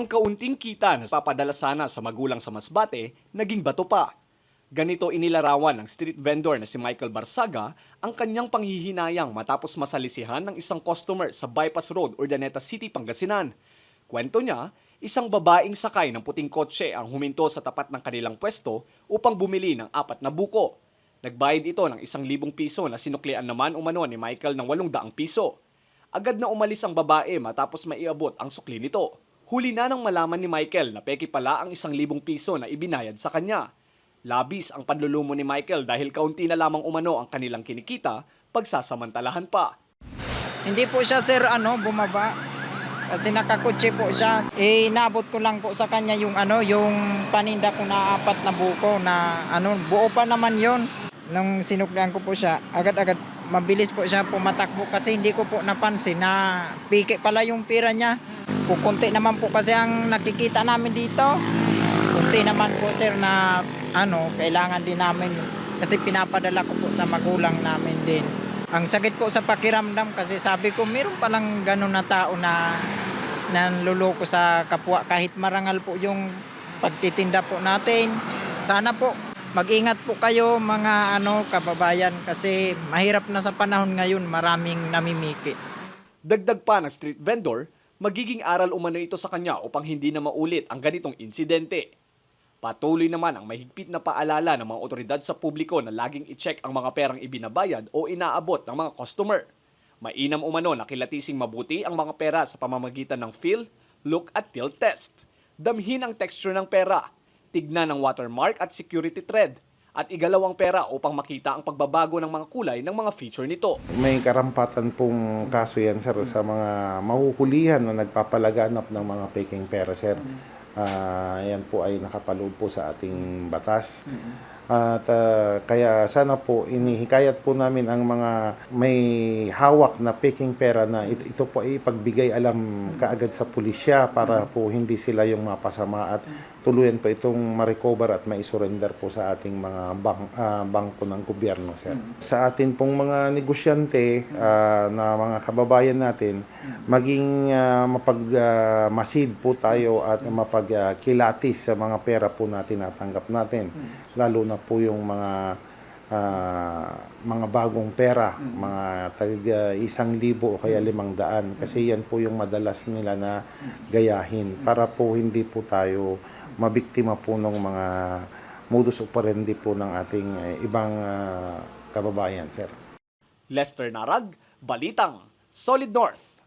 Ang kaunting kita na papadala sana sa magulang sa Masbate, naging bato pa. Ganito inilarawan ng street vendor na si Michael Barsaga ang kanyang panghihinayang matapos masalisihan ng isang customer sa Bypass Road, Urdaneta City, Pangasinan. Kwento niya, isang babaeng sakay ng puting kotse ang huminto sa tapat ng kanilang pwesto upang bumili ng apat na buko. Nagbayad ito ng isang libong piso na sinuklian naman umano ni Michael ng walong daang piso. Agad na umalis ang babae matapos maiabot ang sukli nito. Huli na nang malaman ni Michael na peki pala ang isang libong piso na ibinayad sa kanya. Labis ang panlulumo ni Michael dahil kaunti na lamang umano ang kanilang kinikita, pagsasamantalahan pa. Hindi po siya sir ano bumaba kasi nakakutsi po siya. Eh nabot ko lang po sa kanya yung ano yung paninda ko na apat na buko na ano buo pa naman yon. Nung sinuklian ko po siya, agad-agad mabilis po siya pumatakbo kasi hindi ko po napansin na piki pala yung pira niya. Kukunti naman po kasi ang nakikita namin dito. Kunti naman po sir na ano, kailangan din namin kasi pinapadala ko po sa magulang namin din. Ang sakit po sa pakiramdam kasi sabi ko meron palang ganun na tao na nanluloko sa kapwa kahit marangal po yung pagtitinda po natin. Sana po mag-ingat po kayo mga ano kababayan kasi mahirap na sa panahon ngayon maraming namimiki. Dagdag pa ng street vendor, magiging aral umano ito sa kanya upang hindi na maulit ang ganitong insidente. Patuloy naman ang mahigpit na paalala ng mga otoridad sa publiko na laging i-check ang mga perang ibinabayad o inaabot ng mga customer. Mainam umano na kilatising mabuti ang mga pera sa pamamagitan ng feel, look at tilt test. Damhin ang texture ng pera, tignan ang watermark at security thread, at igalawang pera upang makita ang pagbabago ng mga kulay ng mga feature nito. May karampatan pong kaso yan, sir, sa mga mahuhulihan na nagpapalaganap ng mga peking pera, sir. Ah, yan po ay nakapaloob po sa ating batas. At ah, kaya sana po inihikayat po namin ang mga may hawak na peking pera na ito, ito po ay pagbigay alam kaagad sa pulisya para po hindi sila yung mapasama at tuluyan po itong ma-recover at ma-surrender po sa ating mga bang, ah, bangko ng gobyerno, sir. Sa atin pong mga negosyante ah, na mga kababayan natin, maging uh, mapag-masid po tayo at mapagkilatis sa mga pera po natin natanggap natin. Lalo na po yung mga ah, mga bagong pera, mga tag ah, isang libo o kaya limang daan. Kasi yan po yung madalas nila na gayahin para po hindi po tayo mabiktima po ng mga modus operandi po ng ating eh, ibang ah, kababayan, sir. Lester Narag, Balitang, Solid North.